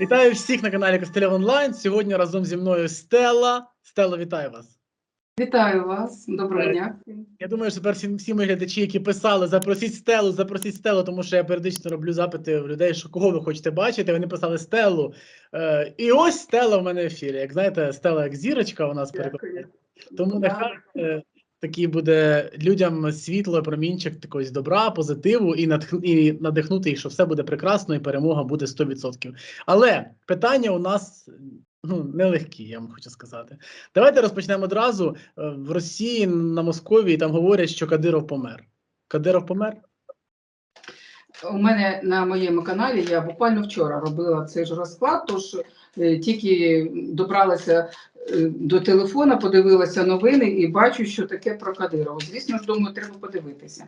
Вітаю всіх на каналі Костелів Онлайн. Сьогодні разом зі мною Стелла. Стелла, вітаю вас. Вітаю вас, доброго Е, дня. Я думаю, що тепер всі, всі мої глядачі, які писали, запросіть Стелу, запросіть Стелу, тому що я періодично роблю запити в людей, що кого ви хочете бачити. Вони писали Стелу. Е, і ось Стелла в мене в ефірі. Як знаєте, Стелла як зірочка у нас перебуває. Тому нехай е, такий буде людям світло, промінчик такогось добра, позитиву і, натх... і надихнути їх, що все буде прекрасно і перемога буде 100%. Але питання у нас ну, нелегкі, я вам хочу сказати. Давайте розпочнемо одразу. Е, В Росії на Московії там говорять, що Кадиров помер. Кадиров помер? У мене на моєму каналі я буквально вчора робила цей ж розклад, тож е, тільки добралася е, до телефона, подивилася новини і бачу, що таке про Кадирова. Звісно ж, думаю, треба подивитися.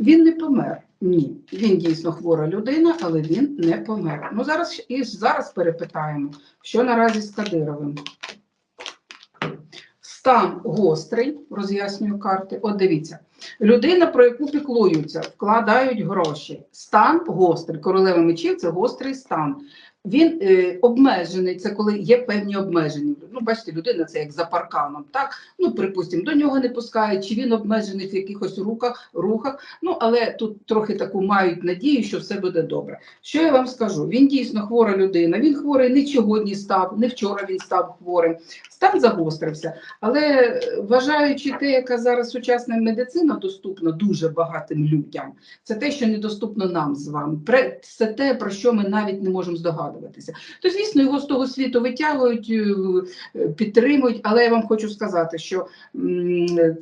Він не помер. Ні, він дійсно хвора людина, але він не помер. Ну зараз і зараз перепитаємо, що наразі з Кадировим. Стан гострий, роз'яснюю карти. От дивіться, людина, про яку піклуються, вкладають гроші. Стан гострий. Королева мечів це гострий стан. Він е, обмежений, це коли є певні обмеження. Ну, бачите, людина це як за парканом. Так, ну припустимо, до нього не пускають, чи він обмежений в якихось рухах, рухах. Ну, але тут трохи таку мають надію, що все буде добре. Що я вам скажу? Він дійсно хвора людина. Він хворий не сьогодні став, не вчора він став хворим. Стан загострився. Але е, вважаючи те, яка зараз сучасна медицина доступна дуже багатим людям, це те, що недоступно нам з вами. Це те, про що ми навіть не можемо здогадуватися. То, звісно, його з того світу витягують, е, підтримують, але я вам хочу сказати, що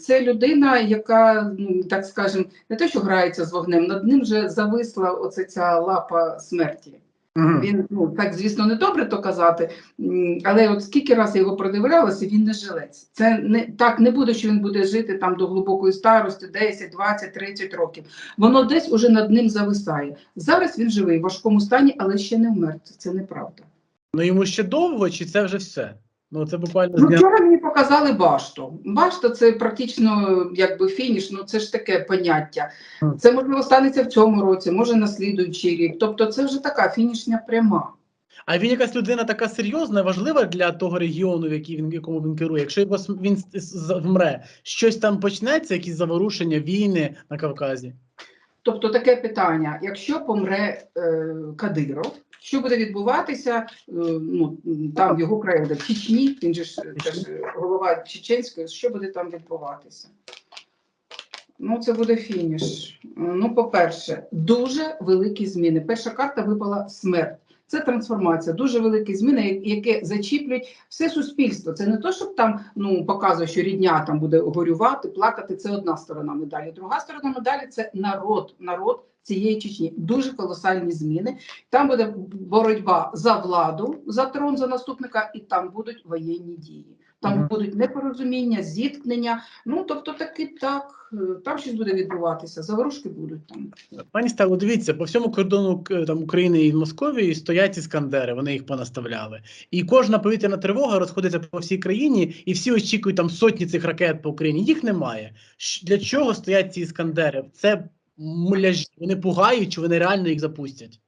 це людина, яка, ну, так скажемо, не те, що грається з вогнем, над ним вже зависла оце ця лапа смерті. Він ну так, звісно, не добре то казати, але от скільки разів я його продивлялася, він не жилець. Це не так не буде, що він буде жити там до глибокої старості, 10, 20, 30 років. Воно десь уже над ним зависає. Зараз він живий в важкому стані, але ще не вмер. Це неправда. Ну йому ще довго, чи це вже все? Ну це буквально Ну, вчора мені показали башту. Башта це практично якби фініш, ну це ж таке поняття. Це можливо станеться в цьому році, може на слідуючий рік. Тобто, це вже така фінішня пряма. А він якась людина така серйозна, важлива для того регіону, в який він якому він керує. Якщо його він вмре, щось там почнеться, якісь заворушення, війни на Кавказі. Тобто таке питання: якщо помре е, Кадиров, що буде відбуватися е, ну, там в його країні, в Чечні, він же ж це голова Чеченської, що буде там відбуватися? Ну, це буде фініш. Ну, по-перше, дуже великі зміни. Перша карта випала смерть. Це трансформація, дуже великі зміни, які зачіплюють все суспільство. Це не то, щоб там ну показує, що рідня там буде горювати, плакати. Це одна сторона медалі. Друга сторона медалі це народ, народ цієї Чечні. Дуже колосальні зміни. Там буде боротьба за владу, за трон, за наступника, і там будуть воєнні дії. Там Мгм. будуть непорозуміння, зіткнення. Ну тобто, таки так, е, там щось буде відбуватися. Заворушки будуть там. Пані Стело, дивіться, по всьому кордону там України і Московії стоять іскандери, вони їх понаставляли. І кожна повітряна тривога розходиться по всій країні, і всі очікують там сотні цих ракет по Україні. Їх немає. Для чого стоять ці іскандери? Це муляжі. Вони пугають, чи вони реально їх запустять?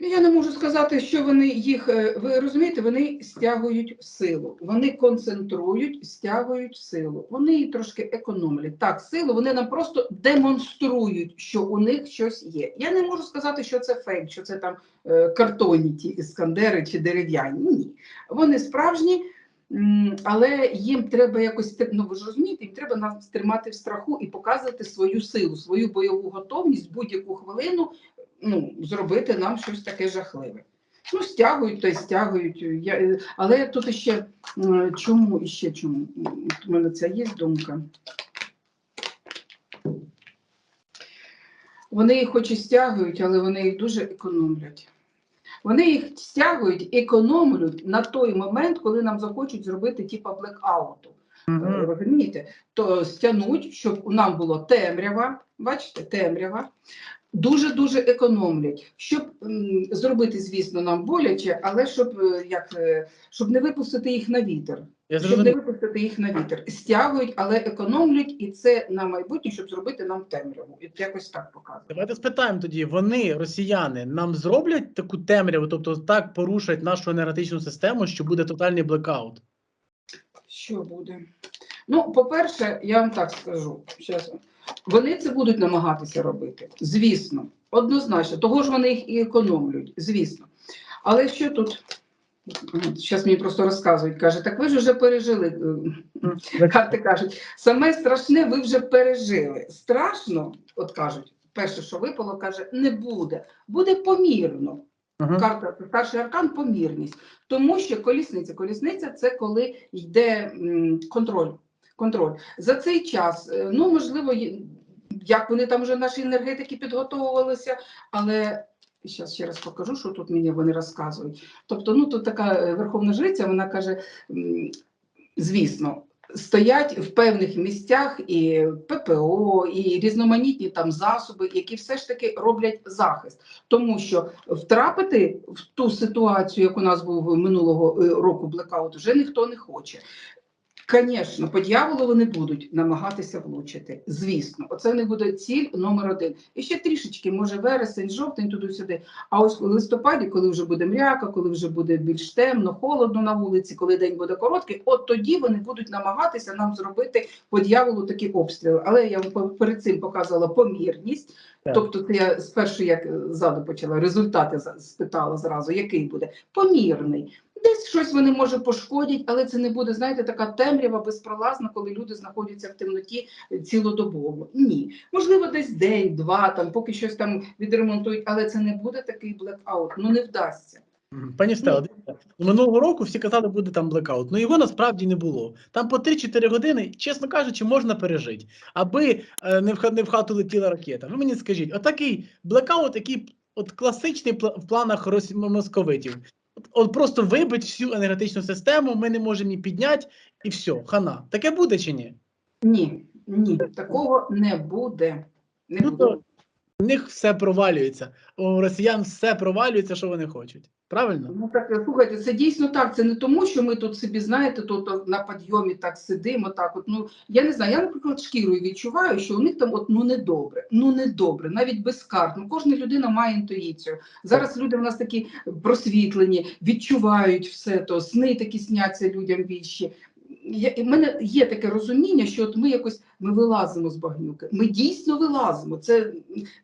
Я не можу сказати, що вони їх, е, ви розумієте, вони стягують силу, вони концентрують, стягують силу. Вони її трошки економлять. Так, силу вони нам просто демонструють, що у них щось є. Я не можу сказати, що це фейк, що це там е, картонні ті іскандери чи дерев'яні. Ні. Вони справжні. Але їм треба якось ну ви ж розумієте, їм треба нас тримати в страху і показувати свою силу, свою бойову готовність будь-яку хвилину ну, зробити нам щось таке жахливе. Ну, стягують, то й стягують. Я, е, але тут іще м, чому іще чому? М, У мене ця є думка. Вони їх хоч і стягують, але вони їх дуже економлять. Вони їх стягують, економлять на той момент, коли нам захочуть зробити типа блекауту. Е, Розумієте? То стягнуть, щоб нам було темрява, бачите, темрява. Дуже дуже економлять, щоб м, зробити, звісно, нам боляче, але щоб е, як е, щоб не випустити їх на вітер. Я Щоб не випустити їх на вітер, стягують, але економлять, і це на майбутнє, щоб зробити нам темряву. І якось так показує. Давайте спитаємо тоді, вони, росіяни, нам зроблять таку темряву, тобто так порушать нашу енергетичну систему, що буде тотальний блекаут. Що буде? Ну, по-перше, я вам так скажу. Щас. Вони це будуть намагатися робити. Звісно, однозначно. Того ж вони їх і економлюють, звісно. Але що тут? Зараз мені просто розказують, каже, так ви ж вже пережили. е, Карти кажуть, саме страшне ви вже пережили. Страшно, от кажуть, перше, що випало, каже, не буде. Буде помірно. Ага. Карта старший аркан помірність, тому що колісниця. Колісниця це коли йде м, контроль. Контроль за цей час. е, Ну можливо, як вони там вже наші енергетики підготовувалися, але зараз ще раз покажу, що тут мені вони розказують. Тобто, ну тут така е, верховна жриця, вона каже: звісно. Стоять в певних місцях і ППО, і різноманітні там засоби, які все ж таки роблять захист, тому що втрапити в ту ситуацію, як у нас був минулого е, року блекаут, вже ніхто не хоче. Звісно, по дьяволу вони будуть намагатися влучити. Звісно, оце не буде ціль номер один. І ще трішечки, може, вересень, жовтень, туди-сюди. А ось в листопаді, коли вже буде мряка, коли вже буде більш темно, холодно на вулиці, коли день буде короткий, от тоді вони будуть намагатися нам зробити по дьяволу такі обстріли. Але я вам перед цим показувала помірність. Так. Тобто, я спершу як ззаду почала, результати спитала зразу, який буде помірний. Десь щось вони може пошкодять, але це не буде, знаєте, така темрява безпролазна, коли люди знаходяться в темноті цілодобово. Ні, можливо, десь день, два, там поки щось там відремонтують, але це не буде такий блекаут. Ну не вдасться. Пані дивіться, минулого року всі казали, буде там блекаут. Ну його насправді не було. Там по 3-4 години, чесно кажучи, можна пережити, аби е, не в, не в хату летіла ракета. Ви мені скажіть, отакий блекаут, який от класичний в планах московитів. От, просто вибить всю енергетичну систему, ми не можемо її підняти, і все, хана. Таке буде чи ні? Ні, ні, такого не буде. Не Ну, буде. то У них все провалюється. У росіян все провалюється, що вони хочуть. Правильно? Ну так слухайте, це дійсно так. Це не тому, що ми тут собі знаєте, тут на підйомі так сидимо. Так, от ну я не знаю. Я, наприклад, шкірою відчуваю, що у них там от ну недобре, ну недобре, навіть без карт. Ну кожна людина має інтуїцію. Зараз люди в нас такі просвітлені, відчувають все то, сни такі сняться людям віщі. Я, в мене є таке розуміння, що от ми якось ми вилазимо з багнюки. Ми дійсно вилазимо. Це,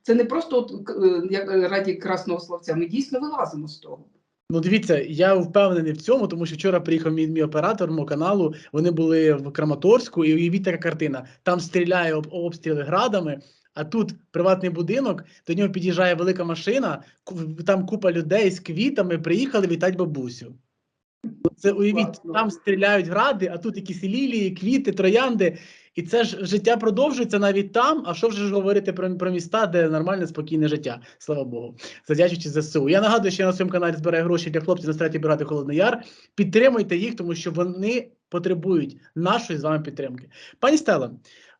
це не просто от, е, як раді красного словця. Ми дійсно вилазимо з того. Ну, дивіться, я впевнений в цьому, тому що вчора приїхав мій, мій оператор мого каналу. Вони були в Краматорську, і уявіть така картина. Там стріляє об обстріли градами. А тут приватний будинок, до нього під'їжджає велика машина, там купа людей з квітами приїхали вітати бабусю. Це уявіть, там стріляють гради, а тут якісь лілії, квіти, троянди. І це ж життя продовжується навіть там. А що вже ж говорити про, про міста, де нормальне, спокійне життя, слава Богу, задячуючи ЗСУ. Я нагадую, що я на своєму каналі збираю гроші для хлопців на стратії бригади Холодний Яр. Підтримуйте їх, тому що вони потребують нашої з вами підтримки. Пані Стелла,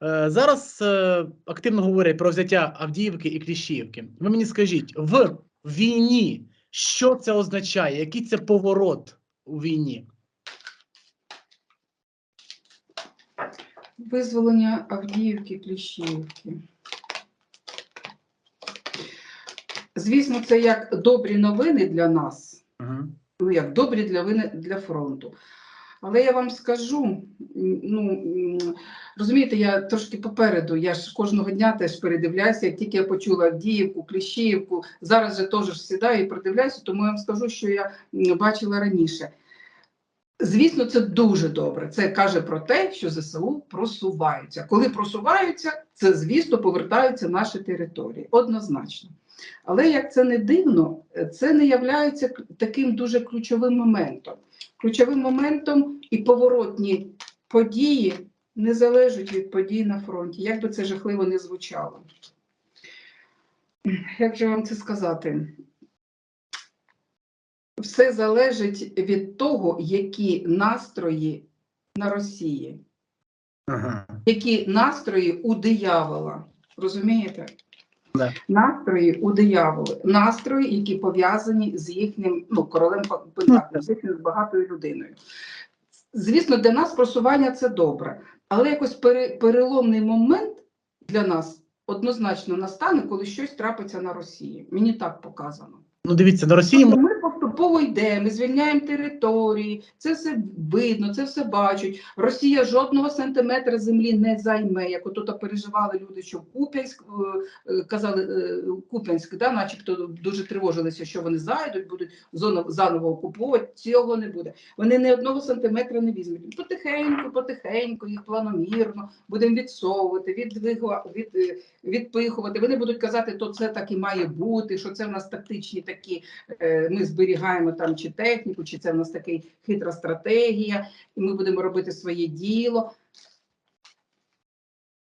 е, зараз е, активно говорять про взяття Авдіївки і Кліщіївки. Ви мені скажіть, в війні що це означає? Який це поворот у війні? Визволення Авдіївки, Кліщіївки. Звісно, це як добрі новини для нас, Угу. ну як добрі для вини для фронту. Але я вам скажу, ну розумієте, я трошки попереду. Я ж кожного дня теж передивляюся. Як тільки я почула Авдіївку, Кліщіївку, зараз же теж сідаю і передивляюся, тому я вам скажу, що я бачила раніше. Звісно, це дуже добре. Це каже про те, що ЗСУ просуваються. Коли просуваються, це звісно повертаються наші території. Однозначно. Але як це не дивно, це не є таким дуже ключовим моментом. Ключовим моментом і поворотні події не залежать від подій на фронті, як би це жахливо не звучало. Як же вам це сказати? Все залежить від того, які настрої на Росії, Ага. які настрої у диявола. Розумієте? Да. Настрої у дияволи, настрої, які пов'язані з їхнім ну, королем Пентаклів, з їхньою багатою людиною. Звісно, для нас просування це добре, але якось пере, переломний момент для нас однозначно настане, коли щось трапиться на Росії. Мені так показано. Ну дивіться, на Росії Тобто ми поступово йдемо, ми звільняємо території, це все видно, це все бачать. Росія жодного сантиметра землі не займе. Як ото переживали люди, що Куп'янськ е, е, казали е, Куп'янськ, да, начебто дуже тривожилися, що вони зайдуть, будуть заново окуповувати. Цього не буде. Вони ні одного сантиметра не візьмуть. Потихеньку, потихеньку, їх планомірно будемо відсовувати, відвигла- від, відпихувати. Вони будуть казати, то це так і має бути, що це в нас тактичні такі. Ми зберігаємо там чи техніку, чи це в нас така хитра стратегія, і ми будемо робити своє діло.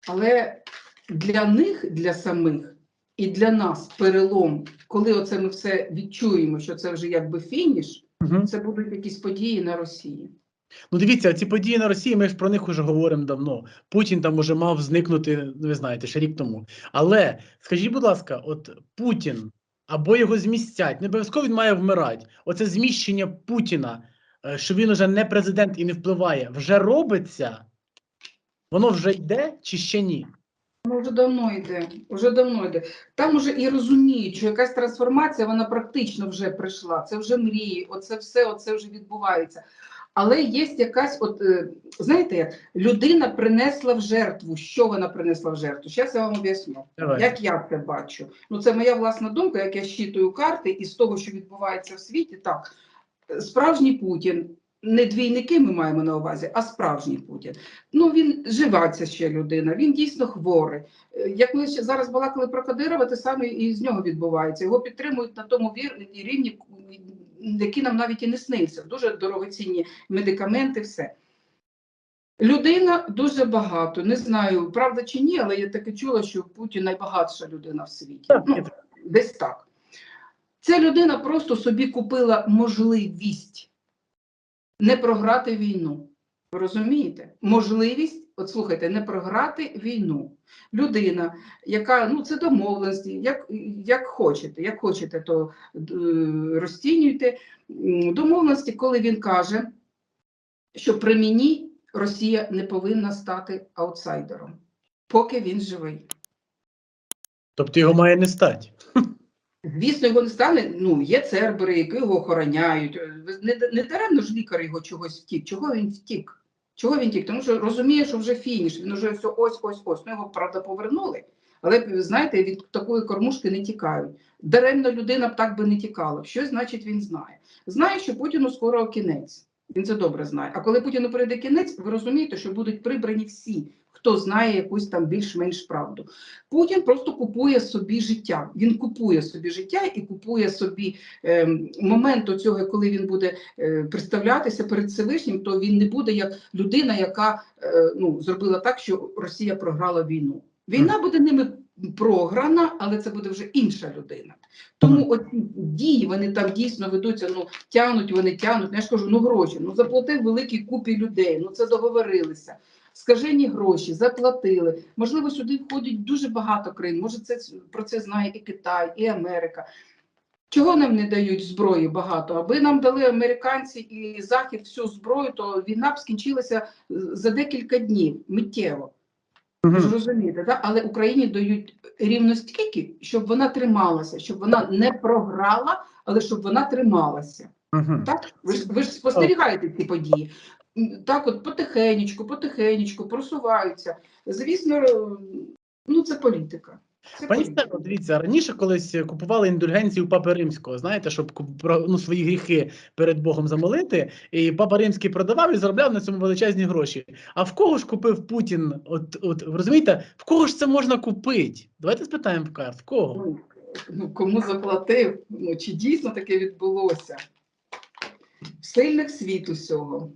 Але для них, для самих і для нас перелом, коли оце ми все відчуємо, що це вже якби фініш, Мгм. це будуть якісь події на Росії. Ну, дивіться, ці події на Росії, ми ж про них уже говоримо давно. Путін там уже мав зникнути, ну, ви знаєте, ще рік тому. Але скажіть, будь ласка, от Путін або його змістять, не обов'язково він має вмирати. Оце зміщення Путіна, е, що він уже не президент і не впливає, вже робиться. Воно вже йде чи ще ні? Ну, вже давно йде, вже давно йде. Там уже і розуміють, що якась трансформація, вона практично вже прийшла. Це вже мрії, оце все, оце вже відбувається. Але є якась, от е, знаєте, людина принесла в жертву. Що вона принесла в жертву? Зараз я вам об'ясню. Як я це бачу? Ну, це моя власна думка, як я щитую карти, і з того, що відбувається в світі, так. Справжній Путін, не двійники ми маємо на увазі, а справжній Путін. Ну, він жива ця ще людина, він дійсно хворий. Е, Як ми ще зараз балакали про Кадирова, те саме і з нього відбувається. Його підтримують на тому рівні, який нам навіть і не снився. Дуже дорогоцінні медикаменти, все. Людина дуже багато. Не знаю, правда чи ні, але я таке чула, що Путін найбагатша людина в світі. Ну, десь так. Ця людина просто собі купила можливість не програти війну. Ви розумієте? Можливість, от слухайте, не програти війну. Людина, яка ну це домовленості, як, як хочете, як хочете, то е, розцінюйте. Домовленості, коли він каже, що при мені Росія не повинна стати аутсайдером, поки він живий. Тобто його має не стати. Звісно, його не стане. Ну, є цербери, які його охороняють. Ви- Не, не даремно ж лікар його чогось втік. Чого він втік? Чого він тік? Тому що розуміє, що вже фініш, він вже все ось, ось, ось. Ну, його, правда, повернули. Але знаєте, від такої кормушки не тікають. Даремно людина б так би не тікала. Що значить він знає? Знає, що Путіну скоро кінець. Він це добре знає. А коли Путіну прийде кінець, ви розумієте, що будуть прибрані всі, хто знає якусь там більш-менш правду. Путін просто купує собі життя. Він купує собі життя і купує собі е, момент цього, коли він буде е, представлятися перед Всевишнім, то він не буде як людина, яка е, ну, зробила так, що Росія програла війну. Війна буде ними програна, але це буде вже інша людина. Тому оці дії вони там дійсно ведуться, ну тягнуть, вони тягнуть. Ну, Я ж кажу, ну гроші, ну заплатив великій купі людей, ну це договорилися. Скажені гроші, заплатили. Можливо, сюди входять дуже багато країн. Може, це про це знає і Китай, і Америка. Чого нам не дають зброї багато? Аби нам дали американці і Захід всю зброю, то війна б скінчилася за декілька днів миттєво. Ви ж розумієте, да? але Україні дають рівно стільки, щоб вона трималася, щоб вона не програла, але щоб вона трималася. Мгм. Так? Ви ж, ви ж спостерігаєте ці події. Так, от потихенечку, потихенечку просуваються. Звісно, е, ну це політика. Це Пані політика. Дивіться, раніше колись купували індульгенції у Папи Римського, знаєте, щоб ну, свої гріхи перед Богом замолити, і Папа Римський продавав і заробляв на цьому величезні гроші. А в кого ж купив Путін? От, от розумієте, в кого ж це можна купити? Давайте спитаємо в карт, в кого? Ну, ну, кому заплатив? Ну, чи дійсно таке відбулося? В сильних світ усього.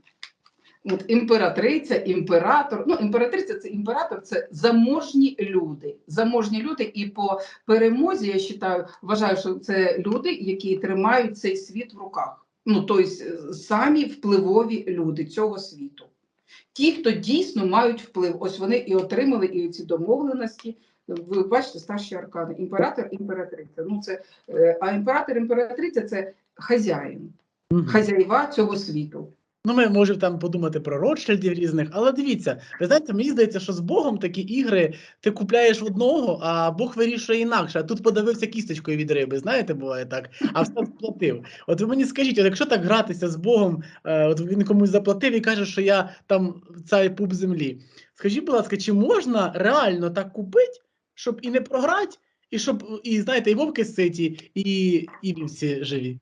От імператриця, імператор. Ну, імператриця це імператор, це заможні люди. Заможні люди, і по перемозі я вважаю, вважаю, що це люди, які тримають цей світ в руках. Ну, тобто, е, самі впливові люди цього світу. Ті, хто дійсно мають вплив, ось вони і отримали і ці домовленості ви бачите старші аркани. Імператор, імператриця. Ну це е, а імператор, імператриця це хазяїн, хазяїва цього світу. Ну, ми можемо там подумати про Ротшильдів різних, але дивіться, ви знаєте, мені здається, що з Богом такі ігри ти купляєш одного, а Бог вирішує інакше. А тут подивився кісточкою від риби, знаєте, буває так, а все сплатив. От ви мені скажіть, от якщо так гратися з Богом, е, от він комусь заплатив і каже, що я там цей пуп землі. Скажіть, будь ласка, чи можна реально так купити, щоб і не програти, і щоб і знаєте, і вовки ситі, і, і вівці живі?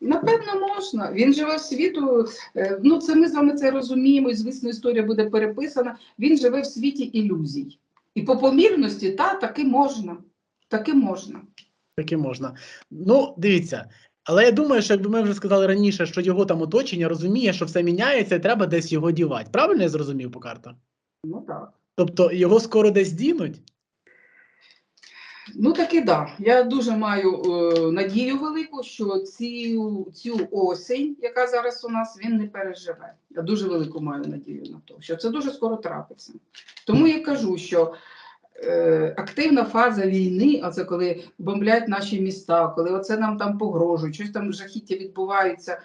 Напевно, можна. Він живе в світу. е, Ну, це ми з вами це розуміємо, і звісно, історія буде переписана. Він живе в світі ілюзій. І по помірності, та, таки можна. Таки можна. Таки можна. Ну, дивіться. Але я думаю, що якби ми вже сказали раніше, що його там оточення розуміє, що все міняється, і треба десь його дівати. Правильно я зрозумів по картам? Ну так. Тобто його скоро десь дінуть? Ну таки да. Я дуже маю е, надію велику, що цю, цю осінь, яка зараз у нас, він не переживе. Я дуже велику маю надію на те, що це дуже скоро трапиться. Тому я кажу, що е, активна фаза війни, а це коли бомблять наші міста, коли оце нам там погрожують, щось там жахіття відбувається,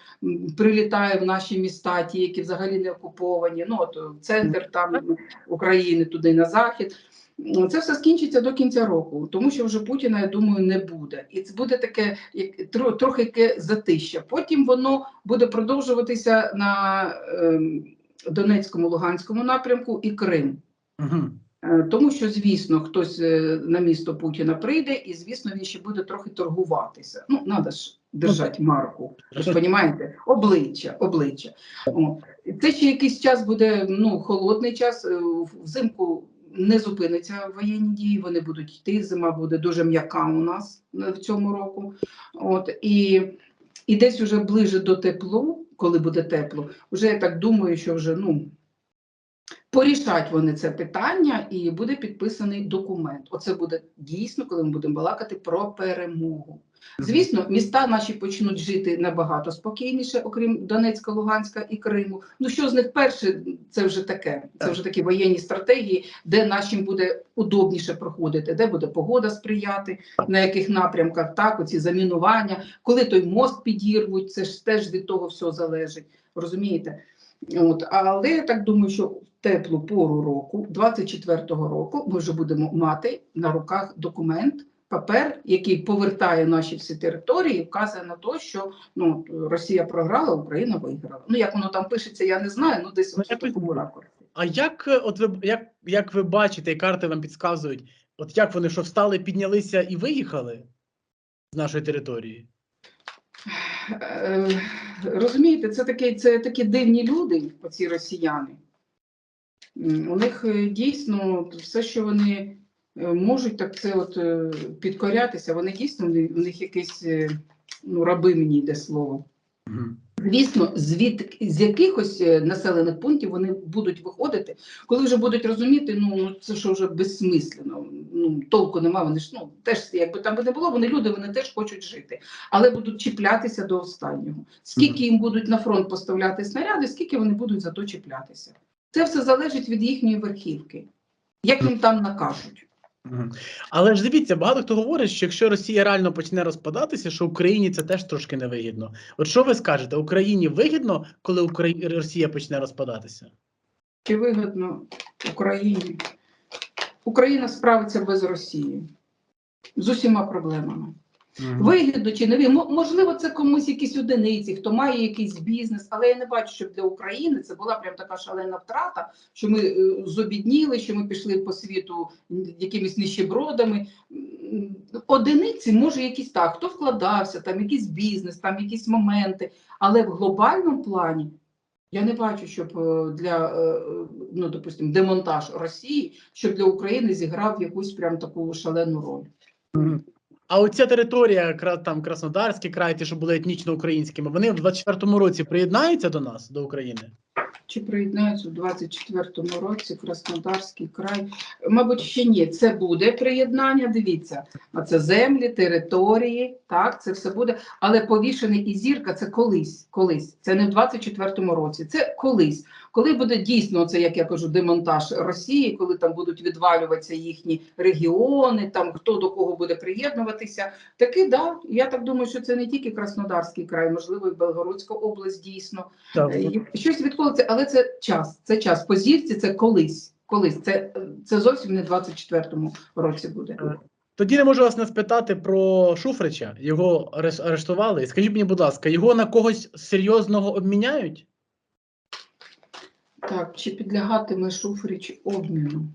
прилітає в наші міста, ті, які взагалі не окуповані, ну от в центр там України, туди на захід. Це все скінчиться до кінця року, тому що вже Путіна, я думаю, не буде. І це буде таке як трохи яке затища. Потім воно буде продовжуватися на ем, Донецькому, Луганському напрямку і Крим. Угу. Е, Тому що, звісно, хтось е, на місто Путіна прийде, і звісно, він ще буде трохи торгуватися. Ну, треба ж держати марку. Розумієте? Обличчя, обличчя. О. Це ще якийсь час буде ну, холодний час. е, Взимку не зупиниться воєнні дії, вони будуть йти. Зима буде дуже м'яка у нас в цьому року. От і, і десь уже ближе до теплу, коли буде тепло, вже я так думаю, що вже ну. Порішать вони це питання, і буде підписаний документ. Оце буде дійсно, коли ми будемо балакати про перемогу. Звісно, міста наші почнуть жити набагато спокійніше, окрім Донецька, Луганська і Криму. Ну що з них перше, це вже таке. Це вже такі воєнні стратегії, де нашим буде удобніше проходити, де буде погода сприяти, на яких напрямках так, оці замінування, коли той мост підірвуть, це ж теж від того все залежить. Розумієте? От, але я так думаю, що теплу пору року, 24-го року, ми вже будемо мати на руках документ, папер, який повертає наші всі території, і вказує на те, що ну, Росія програла, Україна виграла. Ну як воно там пишеться, я не знаю. Ну десь Ну, в такому ракурсі. А як е, от ви як, як ви бачите, і карти вам підказують, от як вони що встали, піднялися і виїхали з нашої території? Е, Розумієте, це такі, це такі дивні люди, оці росіяни. У них е, дійсно все, що вони е, можуть, так це от е, підкорятися. Вони дійсно у них якісь ну, раби мені йде слово. Звісно, звід з якихось населених пунктів вони будуть виходити, коли вже будуть розуміти, ну ну, це що вже безсмислено. Ну толку нема. Вони ж ну теж якби там би не було, вони люди, вони теж хочуть жити, але будуть чіплятися до останнього. Скільки їм будуть на фронт поставляти снаряди, скільки вони будуть за то чіплятися. Це все залежить від їхньої верхівки, як їм там накажуть. Але ж дивіться, багато хто говорить, що якщо Росія реально почне розпадатися, що Україні це теж трошки невигідно. От що ви скажете, Україні вигідно, коли Украї... Росія почне розпадатися? Чи вигідно Україні? Україна справиться без Росії з усіма проблемами. Вигідно чи не вигідно? Можливо, це комусь якісь одиниці, хто має якийсь бізнес, але я не бачу, щоб для України це була прям така шалена втрата, що ми е, зобідніли, що ми пішли по світу якимись нищебродами. Одиниці може якісь так, хто вкладався, там якийсь бізнес, там якісь моменти, але в глобальному плані. Я не бачу, щоб е, для е, ну, допустим, демонтаж Росії, щоб для України зіграв якусь прям таку шалену роль. А оця територія, там Краснодарський край, ті, що були етнічно українськими, вони в 24-му році приєднаються до нас, до України? Чи приєднаються у 24-му році Краснодарський край? Мабуть, ще ні. Це буде приєднання. Дивіться, а це землі, території, так, це все буде. Але повішений і зірка це колись. Колись. Це не в 24-му році, це колись. Коли буде дійсно це, як я кажу, демонтаж Росії, коли там будуть відвалюватися їхні регіони, там хто до кого буде приєднуватися. Таки да. Я так думаю, що це не тільки Краснодарський край, можливо, і Белгородська область дійсно. Так. Е, Щось відколиться, але це час. Це час. По зірці це колись. Колись це, це зовсім не в 24-му році буде. Тоді не можу вас не спитати про Шуфрича. Його арештували. Скажіть мені, будь ласка, його на когось серйозного обміняють? Так, чи підлягатиме Шуфрич обміну?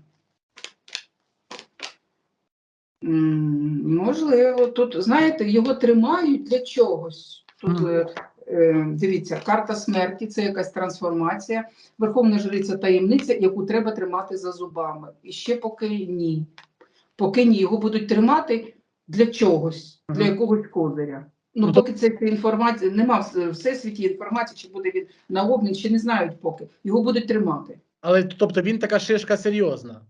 Можливо, тут, знаєте, його тримають для чогось. Тут Мгм. Е, дивіться, карта смерті це якась трансформація, верховна жриця таємниця, яку треба тримати за зубами. І ще поки ні. Поки ні, його будуть тримати для чогось, для якогось козиря. Ну, поки це інформація, нема в всесвіті інформації, чи буде він на обмін, ще не знають поки. Його будуть тримати. Але тобто він така шишка серйозна.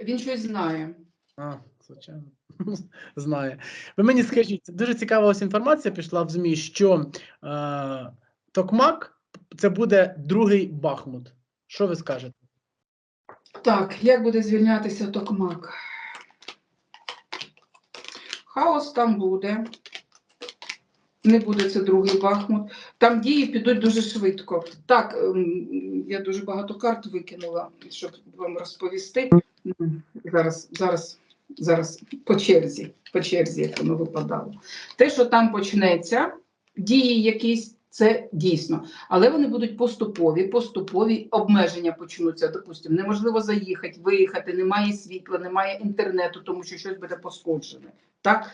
Він щось знає. А, звичайно. Знає. Ви мені скажіть, дуже цікава ось інформація пішла в ЗМІ, що е, Токмак це буде другий Бахмут. Що ви скажете? Так, як буде звільнятися Токмак? Хаос там буде. Не буде це другий Бахмут. Там дії підуть дуже швидко. Так, ем, я дуже багато карт викинула, щоб вам розповісти. Зараз, зараз, зараз по черзі, по черзі, як воно випадало. Те, що там почнеться, дії якісь, це дійсно. Але вони будуть поступові, поступові обмеження почнуться. Допустимо, неможливо заїхати, виїхати, немає світла, немає інтернету, тому що щось буде пошкоджене. Так?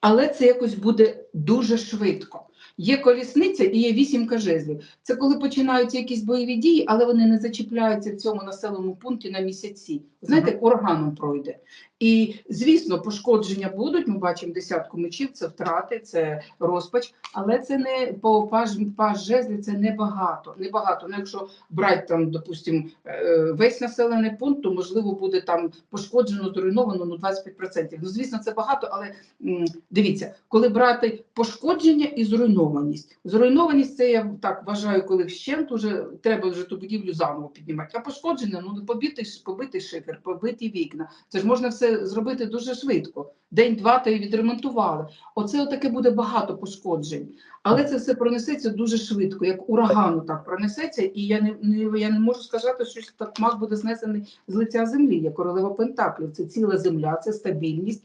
Але це якось буде дуже швидко. Є колісниця і є вісімка жезлів. Це коли починаються якісь бойові дії, але вони не зачіпляються в цьому населеному пункті на місяці. Знаєте, як ураганом пройде. І звісно, пошкодження будуть. Ми бачимо десятку мечів, це втрати, це розпач, але це не по паж, паж жезлів, це небагато. Небагато. Ну, якщо брати там, допустимо, е, весь населений пункт, то можливо буде там пошкоджено, зруйновано ну 25%. Ну, звісно, це багато, але м, дивіться, коли брати пошкодження і зруйнованість. Зруйнованість це я так вважаю, коли вщент уже треба вже ту будівлю заново піднімати. А пошкодження, ну побитий, побитий шифер, побиті вікна. Це ж можна все зробити дуже швидко. День-два та й відремонтували. Оце отаке буде багато пошкоджень. Але це все пронесеться дуже швидко, як урагану так пронесеться. І я не, не я не можу сказати, що так маг буде знесений з лиця землі, як королева Пентаклів. Це ціла земля, це стабільність.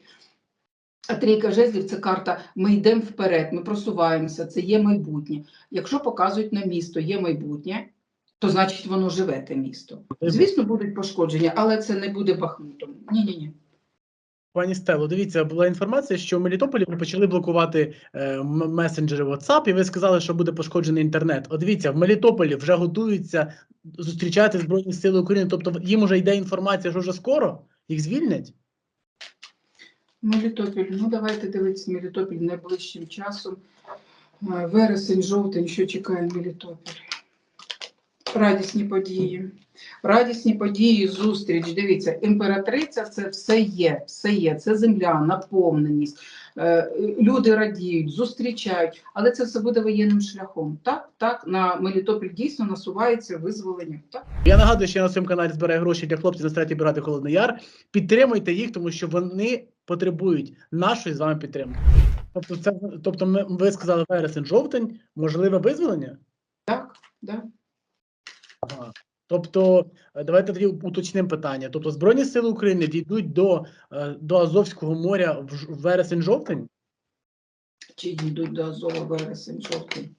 А трійка жезлів це карта. Ми йдемо вперед, ми просуваємося, це є майбутнє. Якщо показують на місто, є майбутнє, то значить воно живе те місто. Звісно, будуть пошкодження, але це не буде бахмутом. Ні, ні, ні. Пані Стело, дивіться, була інформація, що в Мелітополі ви почали блокувати е, месенджери WhatsApp, і ви сказали, що буде пошкоджений інтернет. От дивіться, в Мелітополі вже готуються зустрічати Збройні Сили України. Тобто їм вже йде інформація, що вже скоро їх звільнять. Мелітопіль. Ну давайте дивитися Мелітопіль найближчим часом. Е, Вересень, жовтень, що чекає Мелітопіль. Радісні події. Радісні події, зустріч. Дивіться, імператриця це все є, все є. Це земля, наповненість. Е, Люди радіють, зустрічають, але це все буде воєнним шляхом. Так, так, на Мелітопіль дійсно насувається визволення. Так. Я нагадую, що я на своєму каналі збираю гроші для хлопців з 3 бригади Холодний Яр. Підтримуйте їх, тому що вони потребують нашої з вами підтримки. Тобто, це тобто, ми ви сказали вересень, жовтень, можливе визволення. Так, да. Тобто, е, давайте тоді уточнимо питання. Тобто, Збройні Сили України дійдуть до, е, до Азовського моря в вересень-жовтень? Чи йдуть до Азова вересень, жовтень?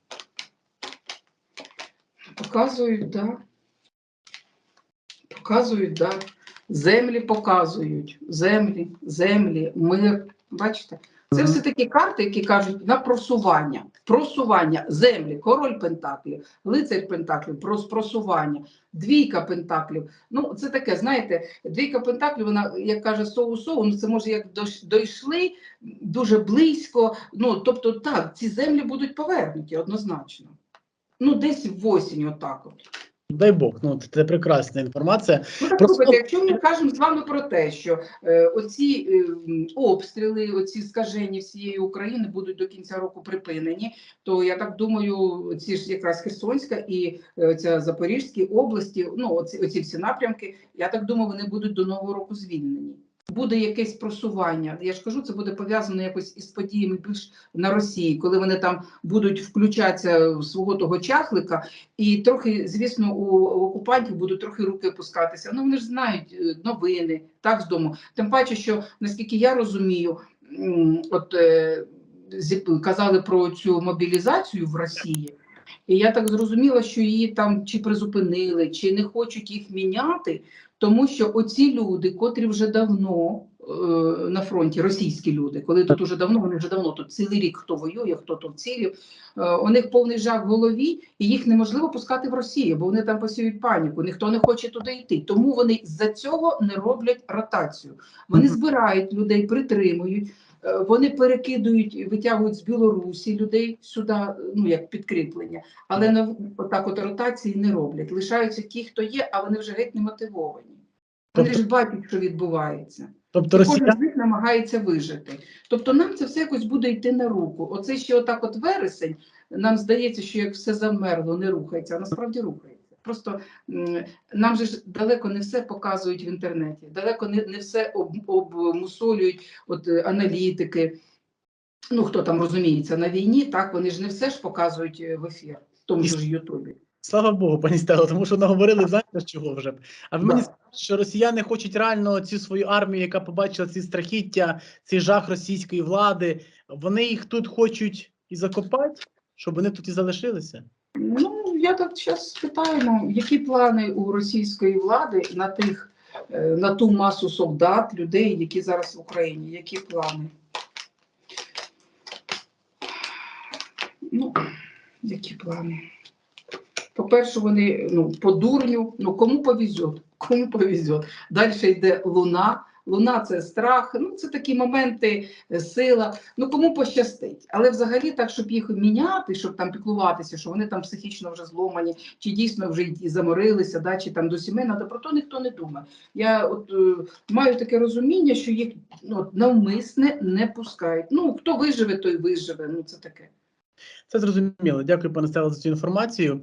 Показують, да. Показують, да. Землі показують. Землі, землі, мир. Бачите? Це все такі карти, які кажуть на просування. Просування землі, король Пентаклів, лицар Пентаклів, прос- просування, двійка Пентаклів. Ну, це таке, знаєте, двійка Пентаклів, вона, як каже соу-соу, ну це може як дійшли дуже близько. Ну, тобто, так, ці землі будуть повернуті однозначно. Ну, десь в осінь, отак от. Дай Бог, ну це прекрасна інформація. Ну, так, Просто- слухайте, якщо ми кажемо з вами про те, що е, оці е, обстріли, оці скажені всієї України будуть до кінця року припинені, то я так думаю, ці ж якраз Херсонська і е, ця Запорізькі області, ну оці, оці всі напрямки, я так думаю, вони будуть до нового року звільнені. Буде якесь просування. Я ж кажу, це буде пов'язано якось із подіями більш на Росії, коли вони там будуть включатися в свого того чахлика, і трохи, звісно, у окупантів будуть трохи руки опускатися. Ну вони ж знають е, новини, так з дому. Тим паче, що наскільки я розумію, от е, казали про цю мобілізацію в Росії. І я так зрозуміла, що її там чи призупинили, чи не хочуть їх міняти, тому що оці люди, котрі вже давно е, на фронті, російські люди, коли тут уже давно, вони вже давно тут цілий рік хто воює, хто то вцілів, е, у них повний жах в голові, і їх неможливо пускати в Росію, бо вони там посіють паніку. Ніхто не хоче туди йти. Тому вони з-за цього не роблять ротацію. Вони збирають людей, притримують. е, Вони перекидують, витягують з Білорусі людей сюди, ну як підкріплення, але на отак от ротації не роблять. Лишаються ті, хто є, а вони вже геть не мотивовані. Вони Тобто- ж бачать, що відбувається. Тобто І Кожен з них намагається вижити. Тобто нам це все якось буде йти на руку. Оце ще отак от вересень, нам здається, що як все замерло, не рухається, а насправді рухається. Просто нам же ж далеко не все показують в інтернеті, далеко не, не все обмусолюють от, е, аналітики. Ну, хто там розуміється на війні, так вони ж не все ж показують е, в ефір, в тому ж Ютубі. Слава Богу, пані Стело, тому що наговорили, знаєте, чого вже. А ви мені Да. скажете, що росіяни хочуть реально цю свою армію, яка побачила ці страхіття, цей жах російської влади, вони їх тут хочуть і закопати, щоб вони тут і залишилися. Ну, я так зараз спитаємо, які плани у російської влади на тих, е, на ту масу солдат, людей, які зараз в Україні, які плани? Ну, які плани? По-перше, вони ну, по дурню, ну кому повезет, кому повезет. Далі йде луна. Луна це страх, ну це такі моменти, е, сила. Ну кому пощастить. Але взагалі так, щоб їх міняти, щоб там піклуватися, що вони там психічно вже зломані, чи дійсно вже і заморилися, да, чи там до сімей надо, про то ніхто не думає. Я от е, маю таке розуміння, що їх ну, навмисне не пускають. Ну хто виживе, той виживе. Ну це таке. Це зрозуміло. Дякую, пане Стело, за цю інформацію.